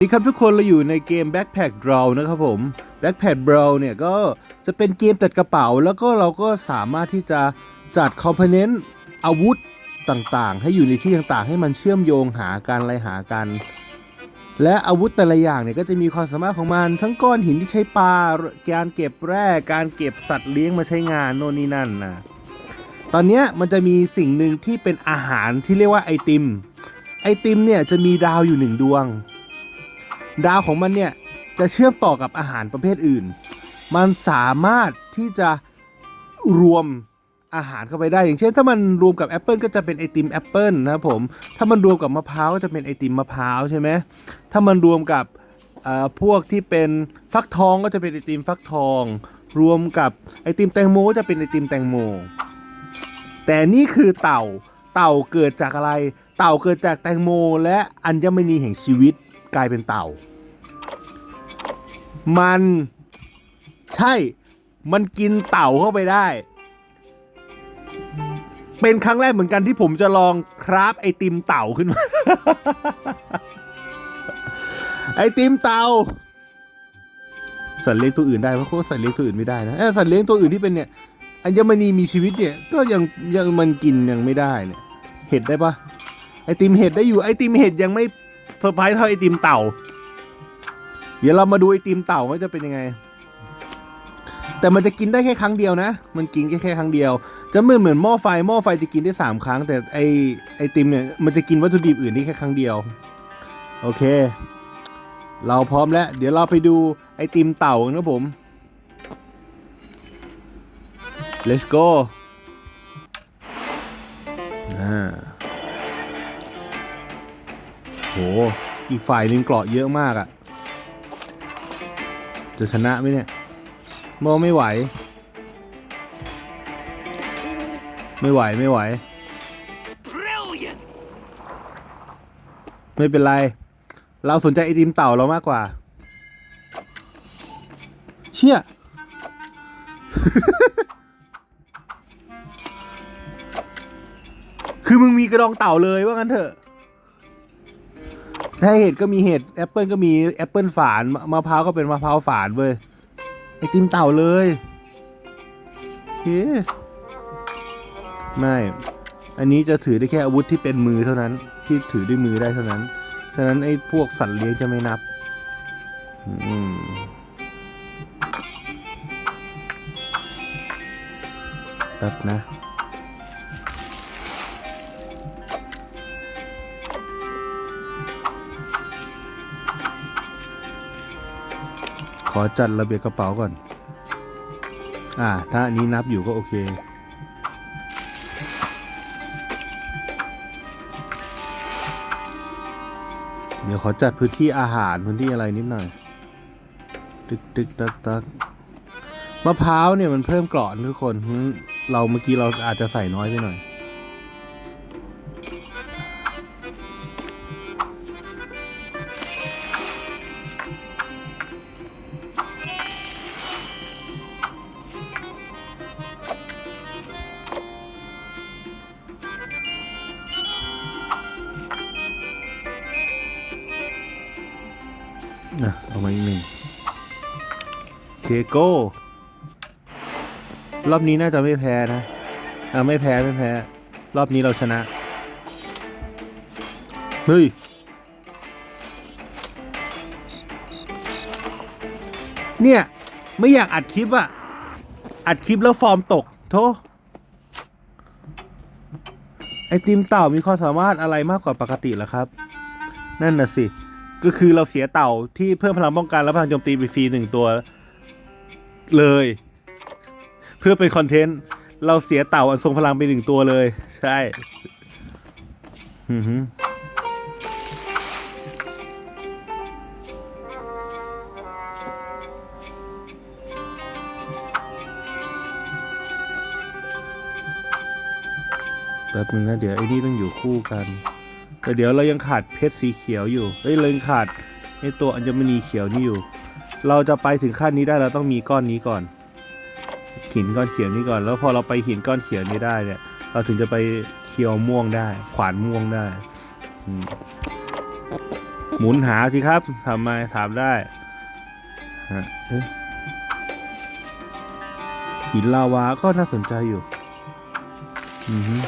นี่ครับทุกคนเราอยู่ในเกม Backpack Draw นะครับผม Backpack Draw เนี่ยก็จะเป็นเกมตัดกระเป๋า แล้วก็เราก็สามารถที่จะจัดคอมโพเนนต์อาวุธต่างๆ ให้อยู่ในที่ต่างๆ ให้มันเชื่อมโยงหากันอะไรหากัน และอาวุธแต่ละอย่างเนี่ยก็จะมีความสามารถของมันทั้งก้อนหินที่ใช้ปลาการเก็บแร่การเก็บสัตว์เลี้ยงมาใช้งานโน่นนี่นั่นนะตอนนี้มันจะมีสิ่งหนึ่งที่เป็นอาหารที่เรียกว่าไอติมไอติมเนี่ยจะมีดาวอยู่หนึ่งดวง ดาวของมันเนี่ยจะเชื่อมต่อกับอาหารประเภทอื่น มันสามารถที่จะรวมอาหารเข้าไปได้ อย่างเช่น ถ้ามันรวมกับแอปเปิลก็จะเป็นไอติมแอปเปิลนะครับผม ถ้ามันรวมกับมะพร้าวก็จะเป็นไอติมมะพร้าวใช่ไหมถ้ามันรวมกับพวกที่เป็นฟักทองก็จะเป็นไอติมฟักทอง รวมกับไอติมแตงโมก็จะเป็นไอติมแตงโม แต่นี่คือเต่า เต่าเกิดจากอะไร เต่าเกิดจากแตงโม และอัญมณีแห่งชีวิต กลายเป็นเต่า มันใช่ มันกินเต่าเข้าไปได้ เป็นครั้งแรกเหมือนกันที่ผมจะลองคราฟไอติมเต่าขึ้นมา ไอติมเต่าสัตว์เลี้ยงตัวอื่นได้เพราะว่าสัตว์เลี้ยงตัวอื่นไม่ได้นะเอ้สัตว์เลี้ยงตัวอื่นที่เป็นเนี่ยอัญมณีมีชีวิตเนี่ยก็ยังยังมันกินยังไม่ได้เนี่ย เห็ดได้ปะไอติมเห็ดได้อยู่ไอติมเห็ดยังไม่ เซอร์ไพรส์เท่าไอติมเต่า เดี๋ยวเรามาดูไอติมเต่าว่าจะเป็นยังไง แต่มันจะกินได้แค่ครั้งเดียวนะ มันกินแค่แค่ครั้งเดียว จะไม่เหมือนหม้อไฟหม้อไฟจะกินได้สามครั้ง แต่ไอไอติมเนี่ยมันจะกินวัตถุดิบอื่นได้แค่ครั้งเดียว โอเค เราพร้อมแล้ว เดี๋ยวเราไปดูไอติมเต่ากันครับผม let's go อ่า อีกฝ่ายหนึ่งเกราะเยอะมากอะจะชนะไหมเนี่ยมองไม่ไหว ไม่ไหวไม่ไหว Brilliant! ไม่เป็นไร เราสนใจไอติมเต่าเรามากกว่า เชี่ยคือมึงมีกระดองเต่าเลยว่างั้นเถอะ ถ้าเห็ดก็มีเห็ดแอปเปิลก็มีแอปเปิลฝานมะพร้าวก็เป็นมะพร้าวฝานเว้ยไอติมเต่าเลยโอเคไม่ อันนี้จะถือได้แค่อาวุธที่เป็นมือเท่านั้น ที่ถือด้วยมือได้เท่านั้น ฉะนั้นไอ้พวกสัตว์เลี้ยงจะไม่นับอืมแป๊บนะ อจัดระเบียบกระเป๋าก่อน อ่า ถ้าอันนี้นับอยู่ก็โอเค เดี๋ยวขอจัดพื้นที่อาหารพื้นที่อะไรนิดหน่อย ตึกตึกตักตักมะพร้าวเนี่ยมันเพิ่มเกราะทุกคน เราเมื่อกี้เราอาจจะใส่น้อยไปหน่อย อะเอามาอีกหนึ่งเคโก้ รอบนี้น่าจะไม่แพ้นะ อ่าไม่แพ้ไม่แพ้ รอบนี้เราชนะ เฮ้ย เนี่ย ไม่อยากอัดคลิปอะอัดคลิปแล้วฟอร์มตก โทไอติมเต่ามีความสามารถอะไรมากกว่าปกติเหรอครับ นั่นน่ะสิ ก็คือเราเสียเต่าที่เพิ่มพลังป้องกันและพลังโจมตีไปฟรีหนึ่งตัว เลย เพื่อเป็นคอนเทนต์เราเสียเต่าอันทรงพลังไปหนึ่งตัวเลย ใช่อือหือแป๊บนึงนะเดี๋ยวไอ้นี่ต้องอยู่คู่กัน แต่เดี๋ยวเรายังขาดเพชรสีเขียวอยู่เฮ้ยเรายังขาดไอตัวอัญมณีเขียวนี่อยู่ เราจะไปถึงขั้นนี้ได้เราต้องมีก้อนนี้ก่อนหินก้อนเขียวนี้ก่อน แล้วพอเราไปหินก้อนเขียวนี้ได้เนี่ย เราถึงจะไปเคียวม่วงได้ ขวานม่วงได้ หมุนหาสิครับทำไมถามได้หินลาวาก็น่าสนใจอยู่ อือ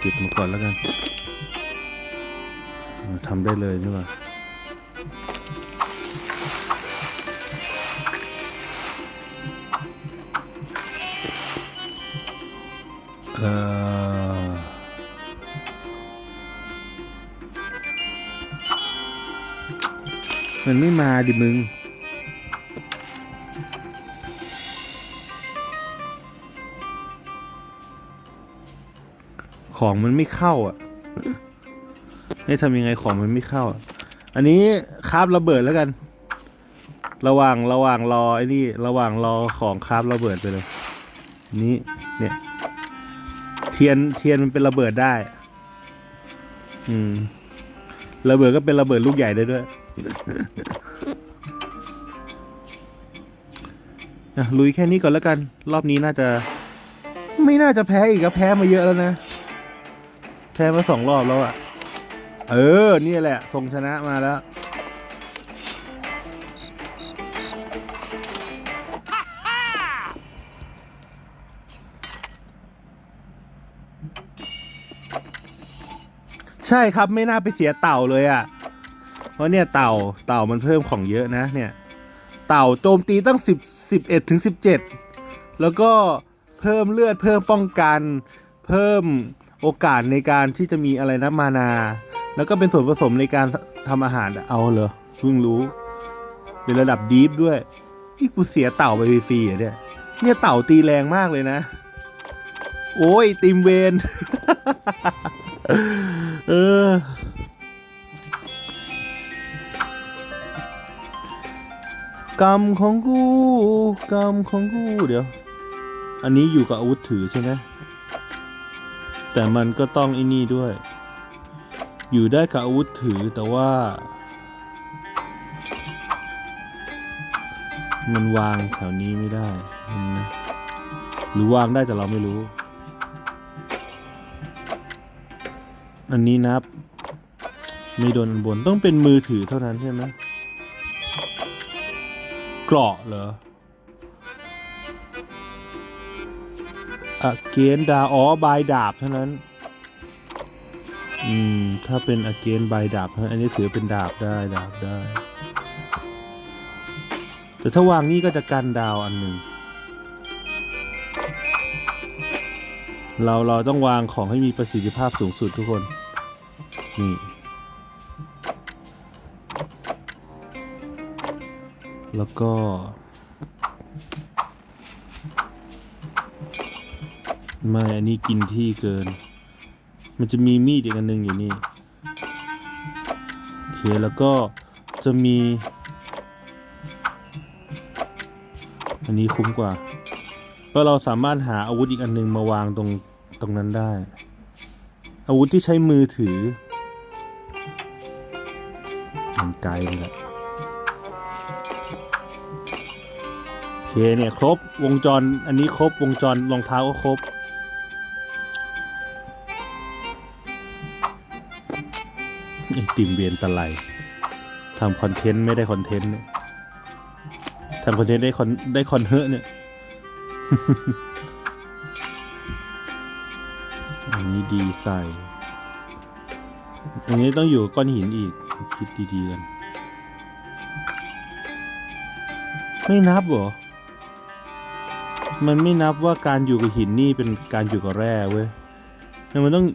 เก็บมาก่อนแล้วกันทำได้เลยนี่ว่าเออมันไม่มาดิมึง ของมันไม่เข้าอะให้ทำยังไงของมันไม่เข้าอะอันนี้คาบระเบิดแล้วกัน ระหว่างระหว่างรอไอ้นี่ระหว่างรอของคาบระเบิดไปเลย นี่เนี่ย เทียนเทียนมันเป็นระเบิดได้ อืม ระเบิดก็เป็นระเบิดลูกใหญ่ได้ด้วยอะลุยแค่นี้ก่อนแล้วกัน รอบนี้น่าจะ ไม่น่าจะแพ้อีกก็แพ้มาเยอะแล้วนะ แพ้มาสองรอบแล้วอะเออ นี่แหละทรงชนะมาแล้ว ใช่ครับไม่น่าไปเสียเต่าเลยอะ่ะ เพราะเนี่ยเต่าเต่ามันเพิ่มของเยอะนะเนี่ย เต่าโจมตีตั้งสิบสิบเอ็ดถึงสิบเจ็ดแล้วก็เพิ่มเลือดเพิ่มป้องกัน เพิ่ม โอกาสในการที่จะมีอะไรนะมานา แล้วก็เป็นส่วนผสมในการทำอาหารเอาเหรอเพิ่งรู้ เป็นระดับดีฟด้วยนี่กูเสียเต่าไปฟรีๆเหรอเนี่ย เนี่ยเต่าตีแรงมากเลยนะ โอ้ยตีมเวนเออกรรมของกู กรรมของกู เดี๋ยว อันนี้อยู่กับอาวุธถือใช่ไหม แต่มันก็ต้องไอ้นี่ด้วย อยู่ได้กับอาวุธถือแต่ว่า มันวางแถวนี้ไม่ได้มันนะหรือวางได้แต่เราไม่รู้ อันนี้นับ ไม่โดนอันบนต้องเป็นมือถือเท่านั้นใช่ไหมเกราะเหรอ อะเกนดาอ๋อบายดาบเท่านั้น อืม ถ้าเป็นอเกนบายดาบอันนี้ถือเป็นดาบได้ดาบได้ แต่ถ้าวางนี่ก็จะกันดาวอันหนึ่ง เราเราต้องวางของให้มีประสิทธิภาพสูงสุดทุกคน นี่แล้วก็ ไม่อันนี้กินที่เกิน มันจะมีมีดอีกอันหนึ่งอยู่นี่โอเคแล้วก็จะมี อันนี้คุ้มกว่า ก็เราสามารถหาอาวุธอีกอันหนึ่งมาวางตรงตรงนั้นได้ อาวุธที่ใช้มือถือมันไกลเลยแหละโอเคเนี่ยครบวงจรอันนี้ครบวงจรรองเท้าก็ครบ ติมเบียนตะไลทำคอนเทนต์ไม่ได้คอนเทนต์เนี่ยทำคอนเทนต์ได้คอนได้คอนเฮอะเนี่ย อันนี้ดีใส่อันนี้ต้องอยู่ก้อนหินอีก คิดดีๆกัน ไม่นับเหรอ มันไม่นับว่าการอยู่กับหินนี่เป็นการอยู่กับแร่เว้ยแต่มันต้อง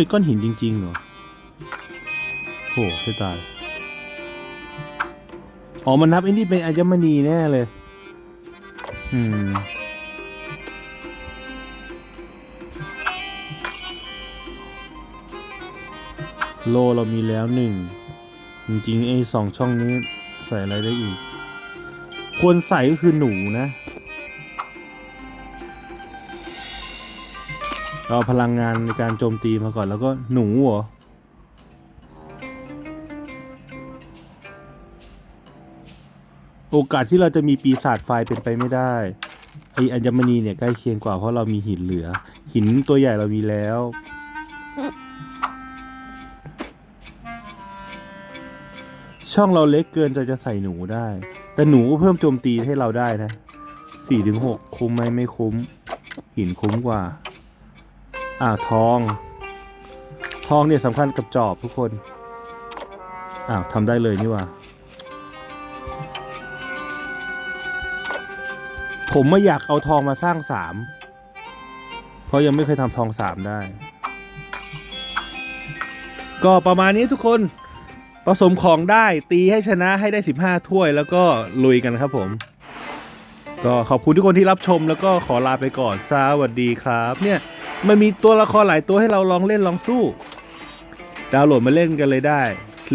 เป็นก้อนหินจริงๆเหรอโหให้ตาย อ๋อ มันนับไอ้นี่เป็นอัญมณีแน่เลย อืม โลเรามีแล้วหนึ่ง จริงๆ ไอ้สองช่องนี้ใส่อะไรได้อีก ควรใส่ก็คือหนูนะ เราเอพลังงานในการโจมตีมาก่อนแล้วก็หนูเหรอโอกาสที่เราจะมีปีศาจไฟเป็นไปไม่ได้ไออัญมณีเนี่ยใกล้เคียงกว่าเพราะเรามีหินเหลือ หินตัวใหญ่เรามีแล้ว ช่องเราเล็กเกินจะจะใส่หนูได้ แต่หนูเพิ่มโจมตีให้เราได้นะสี่ถึงหกคุ้มไหมไม่คุ้ม หินคุ้มกว่า อ่าทอง ทองเนี่ยสำคัญกับจอบทุกคนอ้าวทำได้เลยนี่ว่า ผมไม่อยากเอาทองมาสร้างสามเพราะยังไม่เคยทำทองสามได้ ก็ประมาณนี้ทุกคนผสมของได้ตีให้ชนะให้ได้ 15 ถ้วยแล้วก็ลุยกันครับผม ก็ขอบคุณทุกคนที่รับชมแล้วก็ขอลาไปก่อนสวัสดีครับเนี่ย มันมีตัวละครหลายตัวให้เราลองเล่นลองสู้ ดาวน์โหลดมาเล่นกันเลยได้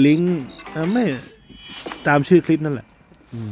ลิงก์อะไม่ตามชื่อคลิปนั่นแหละ อืม